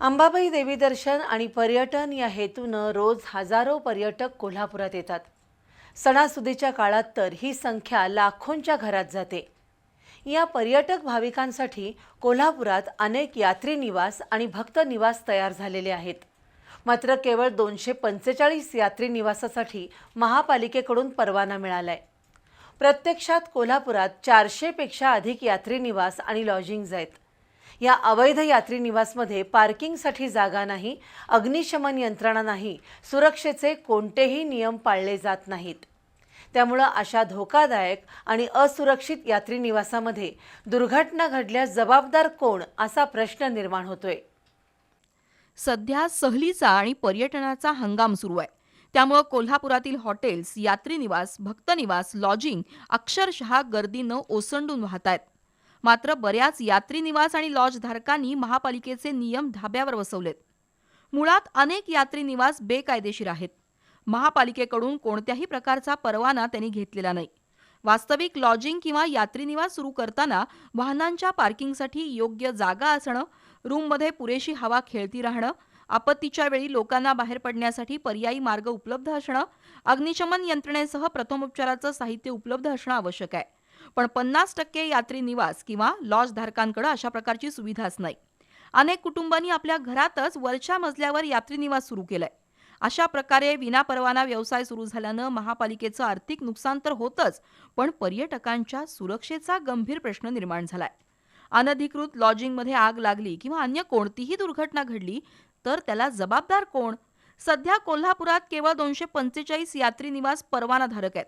अंबाबाई देवी दर्शन आणि पर्यटन या हेतूनं रोज हजारो पर्यटक कोल्हापुरात येतात. सणासुदीच्या काळात तर ही संख्या लाखोंच्या घरात जाते. या पर्यटक भाविकांसाठी कोल्हापुरात अनेक यात्री निवास आणि भक्त निवास तयार झालेले आहेत. मात्र केवळ दोनशे पंचेचाळीस यात्री निवासासाठी महापालिकेकडून परवाना मिळालाय. प्रत्यक्षात कोल्हापुरात चारशेपेक्षा अधिक यात्री निवास आणि लॉजिंग्ज आहेत. या अवैध यात्री निवासमध्ये पार्किंगसाठी जागा नाही अग्निशमन यंत्रणा नाही सुरक्षेचे कोणतेही नियम पाळले जात नाहीत. त्यामुळं अशा धोकादायक आणि असुरक्षित यात्री निवासामध्ये दुर्घटना घडल्यास जबाबदार कोण असा प्रश्न निर्माण होतोय. सध्या सहलीचा आणि पर्यटनाचा हंगाम सुरू आहे. त्यामुळं कोल्हापुरातील हॉटेल्स यात्री निवास भक्तनिवास लॉजिंग अक्षरशः गर्दीनं ओसंडून वाहत आहेत मात्र बऱ्याच यात्री निवास आणि लॉज धारकांनी महापालिकेचे नियम धाब्यावर बसवलेत. मुळात अनेक यात्री निवास बेकायदेशीर आहेत. महापालिकेकडून कोणत्याही प्रकारचा परवाना त्यांनी घेतलेला नाही. वास्तविक लॉजिंग किंवा यात्री निवास सुरू करताना वाहनांच्या पार्किंगसाठी योग्य जागा असणं रूममध्ये पुरेशी हवा खेळती राहणं आपत्तीच्या वेळी लोकांना बाहेर पडण्यासाठी पर्यायी मार्ग उपलब्ध असणं अग्निशमन यंत्रणेसह प्रथमोपचाराचं साहित्य उपलब्ध असणं आवश्यक आहे. पण पन्नास टक्के यात्री निवास किंवा लॉजधारकांकडे अशा प्रकारची सुविधाच नाही. अनेक कुटुंबांनी आपल्या घरातच वरच्या मजल्यावर यात्री निवास सुरू केलाय. अशा प्रकारे विनापरवाना व्यवसाय सुरू झाल्यानं महापालिकेचं आर्थिक नुकसान तर होतच पण पर्यटकांच्या सुरक्षेचा गंभीर प्रश्न निर्माण झालाय. अनधिकृत लॉजिंगमध्ये आग लागली किंवा अन्य कोणतीही दुर्घटना घडली तर त्याला जबाबदार कोण? सध्या कोल्हापुरात केवळ दोनशे पंचेचाळीस यात्री निवास परवानाधारक आहेत.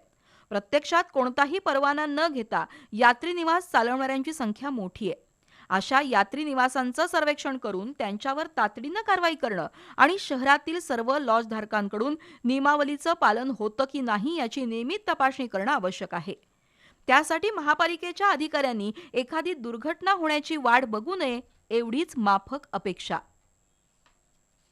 प्रत्यक्षात कोणताही परवाना न घेता यात्री निवास चालवणाऱ्यांची संख्या मोठी आहे. अशा यात्री निवासांचं सर्वेक्षण करून त्यांच्यावर तातडीनं कारवाई करणं आणि शहरातील सर्व लॉजधारकांकडून नियमावलीचं पालन होतं की नाही याची नियमित तपासणी करणं आवश्यक आहे. त्यासाठी महापालिकेच्या अधिकाऱ्यांनी एखादी दुर्घटना होण्याची वाट बघू नये एवढीच माफक अपेक्षा.